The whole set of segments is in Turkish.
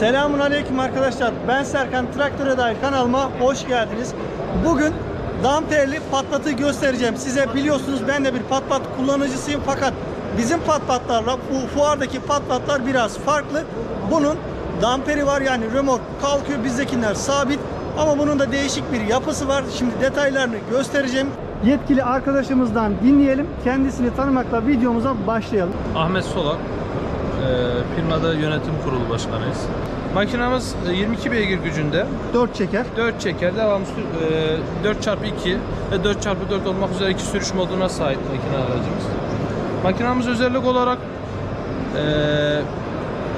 Selamun Aleyküm arkadaşlar. Ben Serkan Traktöre dair kanalıma hoş geldiniz. Bugün damperli patlatı göstereceğim. Size biliyorsunuz ben de bir patlat kullanıcısıyım fakat bizim patlatlarla bu fuardaki patlatlar biraz farklı. Bunun damperi var yani römork kalkıyor bizdekiler sabit ama bunun da değişik bir yapısı var. Şimdi detaylarını göstereceğim. Yetkili arkadaşımızdan dinleyelim. Kendisini tanımakla videomuza başlayalım. Ahmet Solak, firmada yönetim kurulu başkanıyız. Makinamız e, 22 beygir gücünde, 4 çeker. 4 çeker, devamlı sür- e, 4x2 ve 4x4 olmak üzere iki sürüş moduna sahip makine aracımız. Makinamız özellik olarak e,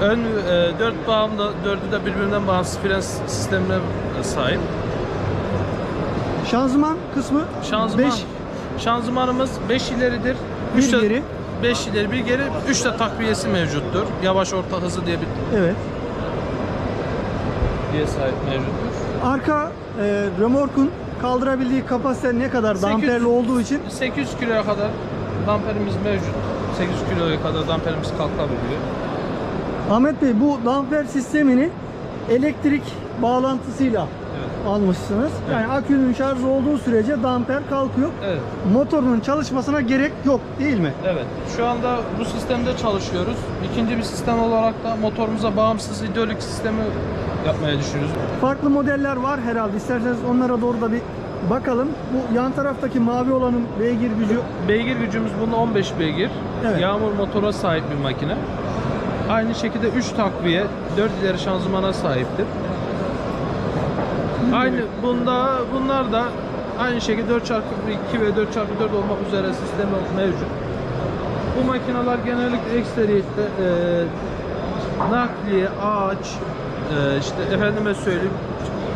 ön e, 4 bağımda, 4'ü de birbirinden bağımsız fren sistemine sahip. Şanzıman kısmı Şanzıman, 5 şanzımanımız 5 ileridir. Bir Üç de- geri. 5 ileri bir geri 3 de takviyesi mevcuttur. Yavaş orta hızlı diye bir evet. diye sahip mevcuttur. Arka e, römorkun kaldırabildiği kapasite ne kadar 800 damperli olduğu için 800 kiloya kadar damperimiz mevcut. 800 kiloya kadar damperimiz kalkabiliyor. Ahmet Bey bu damper sistemini elektrik bağlantısıyla Evet. almışsınız. Yani akünün şarjı olduğu sürece damper kalkıyor. Evet. Motorun çalışmasına gerek yok değil mi? Evet. Şu anda bu sistemde çalışıyoruz. İkinci bir sistem olarak da motorumuza bağımsız hidrolik sistemi yapmaya düşünüyoruz. Farklı modeller var herhalde. İsterseniz onlara doğru da bir bakalım. Bu yan taraftaki mavi olanın beygir gücü Beygir gücümüz bunun 15 beygir. Evet. Yağmur motora sahip bir makine. Aynı şekilde 3 takviye, 4 ileri şanzımana sahiptir. Aynı bunda bunlar da aynı şekilde 4x2 ve 4x4 olmak üzere sistemi mevcut. Bu makineler genellikle eksteriyette e, nakliye, ağaç, e, işte efendime söyleyeyim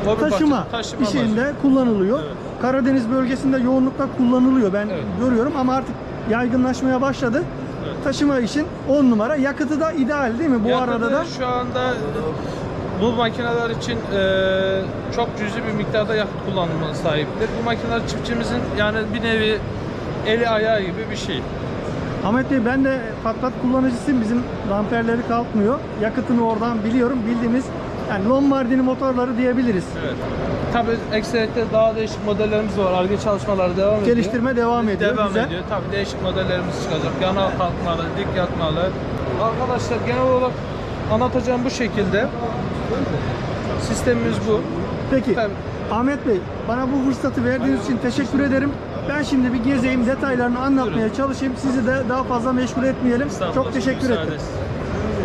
hobi taşıma, taşıma işinde kullanılıyor. Evet. Karadeniz bölgesinde yoğunlukla kullanılıyor. Ben Evet. görüyorum ama artık yaygınlaşmaya başladı. Evet. Taşıma için 10 numara. Yakıtı da ideal değil mi? Bu Yakıtı arada da şu anda bu makineler için e, çok cüzi bir miktarda yakıt kullanımına sahiptir. Bu makineler çiftçimizin yani bir nevi eli ayağı gibi bir şey. Ahmet Bey ben de patlat kullanıcısıyım. Bizim damperleri kalkmıyor. Yakıtını oradan biliyorum. Bildiğimiz yani Lombardini motorları diyebiliriz. Evet. Tabii ekseriyette daha değişik modellerimiz var. Arge çalışmaları devam ediyor. Geliştirme devam ediyor. Devam Güzel. ediyor. Tabii değişik modellerimiz çıkacak. Yanal kalkmalı, dik yatmalı. Arkadaşlar genel olarak anlatacağım bu şekilde. Sistemimiz bu. Peki Tabii. Ahmet Bey bana bu fırsatı verdiğiniz için teşekkür ederim. Ben şimdi bir gezeyim, detaylarını anlatmaya çalışayım. Sizi de daha fazla meşgul etmeyelim. Çok teşekkür ederim.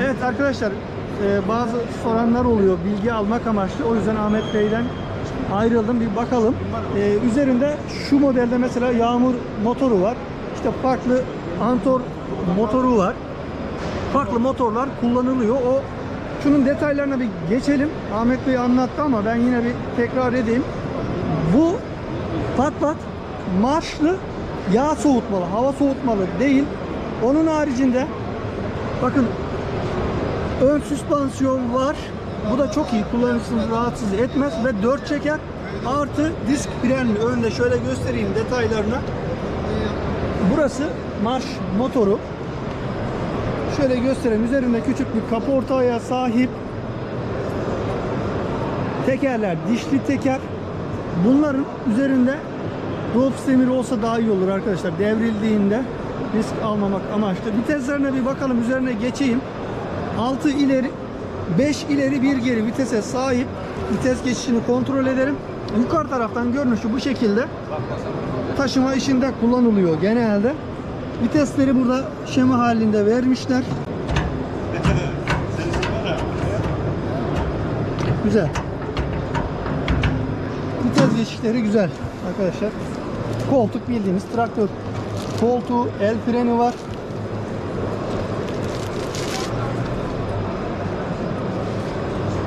Evet arkadaşlar e, bazı soranlar oluyor bilgi almak amaçlı. O yüzden Ahmet Bey'den ayrıldım. Bir bakalım. E, üzerinde şu modelde mesela yağmur motoru var. İşte farklı Antor motoru var. Farklı motorlar kullanılıyor. O şunun detaylarına bir geçelim. Ahmet Bey anlattı ama ben yine bir tekrar edeyim. Bu pat pat marşlı yağ soğutmalı, hava soğutmalı değil. Onun haricinde bakın ön süspansiyon var. Bu da çok iyi. Kullanıcısını rahatsız etmez ve 4 çeker. Artı disk frenli. Önde şöyle göstereyim detaylarına. Burası marş motoru. Şöyle göstereyim. Üzerinde küçük bir kaporta ayağı sahip. Tekerler dişli teker. Bunların üzerinde Rolls demiri olsa daha iyi olur arkadaşlar. Devrildiğinde risk almamak amaçlı. Viteslerine bir bakalım. Üzerine geçeyim. 6 ileri 5 ileri bir geri vitese sahip. Vites geçişini kontrol ederim. Yukarı taraftan görünüşü bu şekilde. Taşıma işinde kullanılıyor genelde. Vitesleri burada şema halinde vermişler. Güzel. Vites geçişleri güzel arkadaşlar. Koltuk bildiğimiz traktör koltuğu, el freni var.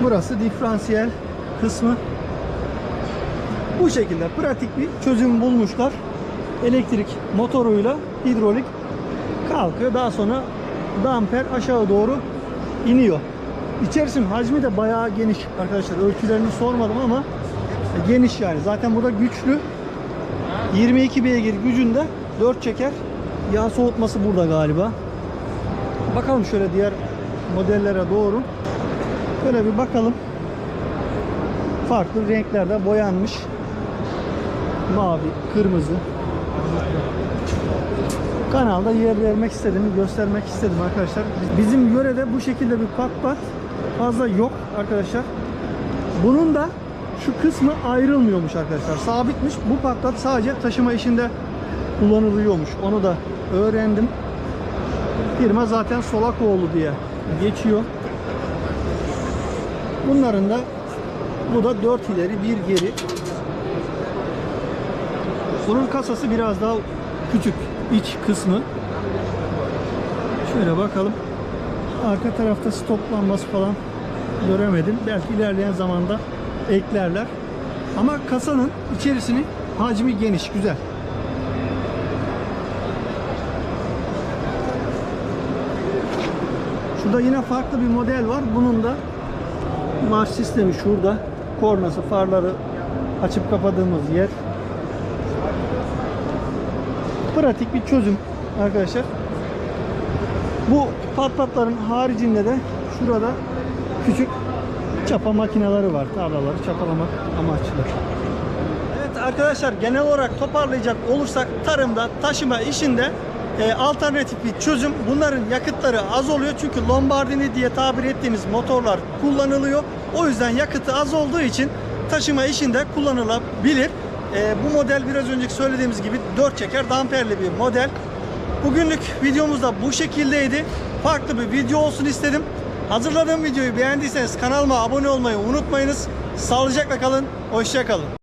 Burası diferansiyel kısmı. Bu şekilde pratik bir çözüm bulmuşlar. Elektrik motoruyla hidrolik kalkıyor. Daha sonra damper aşağı doğru iniyor. İçerisinin hacmi de bayağı geniş arkadaşlar. Ölçülerini sormadım ama geniş yani. Zaten burada güçlü. 22 beygir gücünde 4 çeker. Yağ soğutması burada galiba. Bakalım şöyle diğer modellere doğru. Şöyle bir bakalım. Farklı renklerde boyanmış. Mavi, kırmızı. Kanalda yer vermek istedim, göstermek istedim arkadaşlar. Bizim yörede bu şekilde bir pat pat fazla yok arkadaşlar. Bunun da şu kısmı ayrılmıyormuş arkadaşlar. Sabitmiş. Bu patlat sadece taşıma işinde kullanılıyormuş. Onu da öğrendim. Firma zaten Solakoğlu diye geçiyor. Bunların da bu da 4 ileri bir geri. Bunun kasası biraz daha küçük iç kısmı. Şöyle bakalım. Arka tarafta stoplanması falan göremedim. Belki ilerleyen zamanda eklerler. Ama kasanın içerisini hacmi geniş, güzel. Şurada yine farklı bir model var. Bunun da marş sistemi şurada. Kornası, farları açıp kapadığımız yer. Pratik bir çözüm arkadaşlar. Bu patpatların haricinde de şurada küçük çapa makineleri var. Tarlaları çapalamak amaçlı. Evet arkadaşlar genel olarak toparlayacak olursak tarımda taşıma işinde e, alternatif bir çözüm. Bunların yakıtları az oluyor çünkü Lombardini diye tabir ettiğimiz motorlar kullanılıyor. O yüzden yakıtı az olduğu için taşıma işinde kullanılabilir. E, bu model biraz önceki söylediğimiz gibi 4 çeker damperli bir model. Bugünlük videomuz da bu şekildeydi. Farklı bir video olsun istedim. Hazırladığım videoyu beğendiyseniz kanalıma abone olmayı unutmayınız. Sağlıcakla kalın, hoşça kalın.